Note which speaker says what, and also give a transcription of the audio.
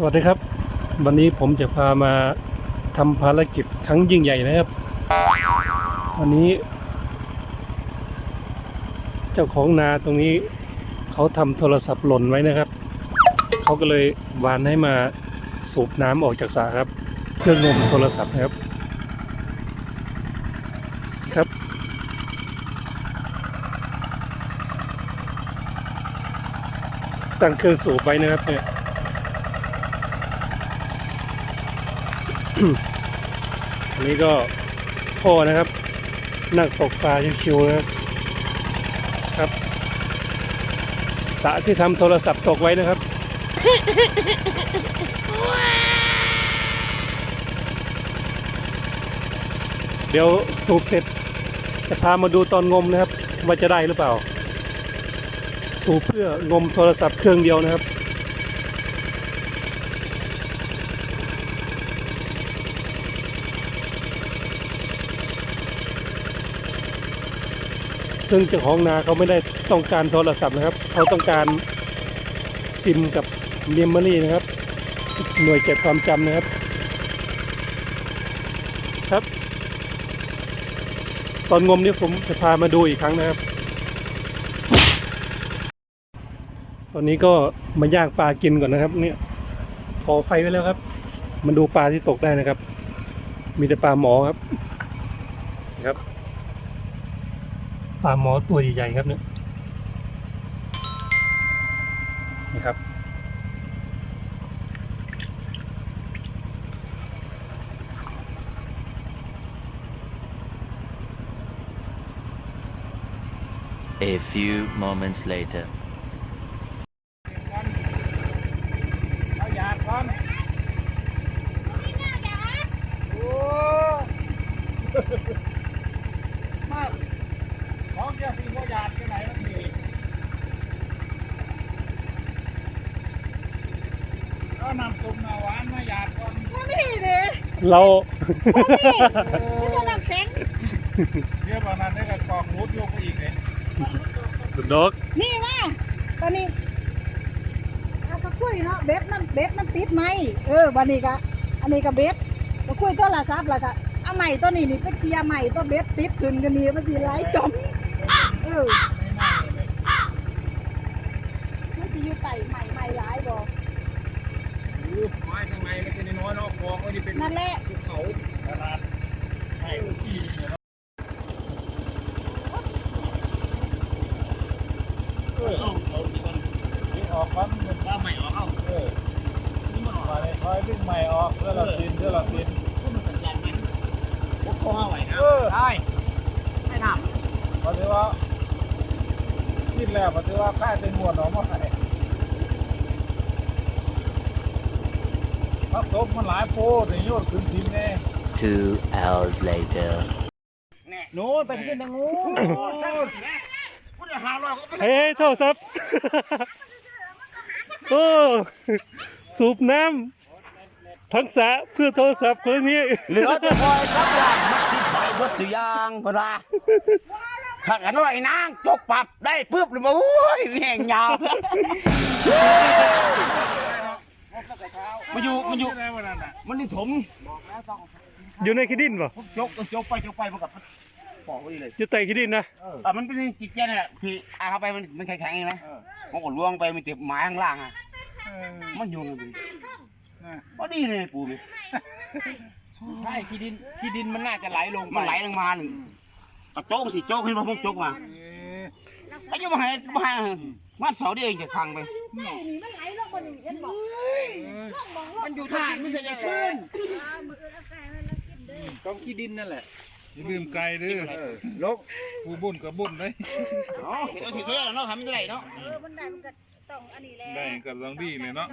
Speaker 1: สวัสดีครับ วันนี้ผมจะพามาทำภารกิจครั้งยิ่งใหญ่นะครับ วันนี้ เจ้าของนาตรงนี้ เขาทำโทรศัพท์หล่นไว้นะครับ เขาก็เลยวานให้มาสูบน้ำออกจากสระครับเพื่องมโทรศัพท์นะครับ ครับตั้งเครื่องสูบไว้นะครับเนี่ย อันนี้ก็พ่อนะครับ นั่งตกปลาชิวๆนะครับครับสะที่ทำโทรศัพท์ตกไว้นะครับเดี๋ยวสูบเสร็จ จะพามาดูตอนงมนะครับ ว่าจะได้หรือเปล่า สูบเพื่องมโทรศัพท์เครื่องเดียวนะครับ ซึ่งเจ้าของนาเขาไม่ได้ต้องการโทรศัพท์นะครับ เขาต้องการซิมกับเมมโมรี่นะครับ หน่วยเก็บความจำนะครับ ครับ ตอนงมนี้ผมจะพามาดูอีกครั้งนะครับ ตอนนี้ก็มาย่างปลากินก่อนนะครับ เนี่ยขอไฟไว้แล้วครับมาดูปลาที่ตกได้นะครับ มีแต่ปลาหมอครับครับ ปลาหมอตัวใหญ่ๆครับเนี่ยนี่ครับ
Speaker 2: A few moments later.
Speaker 3: เอาหยาดก่อนโอ้มาของเดียวสีหัวหยาดที่ไหนแล้วนี่ เอานำซุปนาหวานมาหยาดก่อน
Speaker 4: มันไม่เลย
Speaker 1: เรา
Speaker 4: ไม่ต้องรับแสง
Speaker 3: เดี๋ยวประมาณนี้ก็กองรูดโยกไปอีกเลย
Speaker 1: สุดดอก
Speaker 4: นี่ว่าตอนนี้เอาตะคุยเนาะเบ็ดมันเบ็ดมันติดไหมเออวันนี้ก็อันนี้ก็เบ็ดตะคุยโทรศัพท์แล้วก็เอาใหม่ตัวนี้นี่ไปเคลียร์ใหม่ตัวเบ็ดติดขึ้นกันนี่มันสิไหลจมเออมันสิอยู่ไต่ใหม่ใหม่หลายบ่
Speaker 3: อู้ไม้ข้างใน ไม่ใช่น้อยๆเนาะกองก็จะเป็น
Speaker 4: นั่นแหละ
Speaker 3: ภูเขาขนาดใช่ที่เนี่ยเนาะเออเอาเอาดีก่อนดึงออกก่อนมันว่าใหม่ออกเอาเออนี่มันออกมาเลยคอยดึงใหม่ออกเพื่อเราตินเพื่อเราติน
Speaker 5: มันสัญญาณไหมพวกเขาเอาไว้นะ
Speaker 3: เออ
Speaker 5: ได้ไม่ท
Speaker 3: พอถือว่าคิดแล้วพอถือว่าค่าเป็นหมวดออกมาให้ พักตบมันหลายโพดในโยนขึ้นทิมแน่
Speaker 2: Two hours later. ำ
Speaker 5: โน้นไปขึ้นทางนู้นกูจะหาลอยก็ไป
Speaker 1: เฮ้ยโทรศัพท์โอ้สูบน้ำทั้งสระเพื่อโทรศัพท์เครื่องนี้
Speaker 5: เหลือแต่คอยครับยางมัดชิดไปเบดสุยางพราถ้ากันว่าไอ้นางจกปรับได้ปุ๊บเลยมาโอ้ยแห่งยาว มันอยู่มันอยู่มันนี่ถม
Speaker 1: อยู่ในขี้ดินป่ะ
Speaker 5: จกจกไปจกไปมันกับปอกไว้เลย
Speaker 1: อยู่ใต้ขี้ดินนะ
Speaker 5: อะมันเป็นกิจแกเนี่ยที่อาเข้าไปมันมันแข็งๆเองนะมันก็ล่วงไปมันเจ็บไม้ข้างล่างอะมันโยงกันพอดีเลยปูนี่
Speaker 3: ใช่ขี้ดินขี้ดินมันน่าจะไหลลง
Speaker 5: มันไหลลงมาหนึ่งกระโจกสิโจกขึ้นมาพวกโจกมาไอ้ยังมาให้มาให้ มาเสาเดียวเองจะพังไป
Speaker 4: นี่มันไหลลงบ่นี่เห็นบ่
Speaker 5: มันอยู่ท่าไม่ใช่จะขึ้น
Speaker 3: ต้องขี้ดินนั่นแหละอย่าลืมไกลเด้อลกผู้บุญกับบุญเลย
Speaker 5: อ๋อเห็นเอาถือเขาแล้วเนาะทำไม่ได้เนาะ
Speaker 4: เออมันได้มันก็ต้องอันนี้แหละ
Speaker 3: ได้กับลองดีเนี่ยเนาะ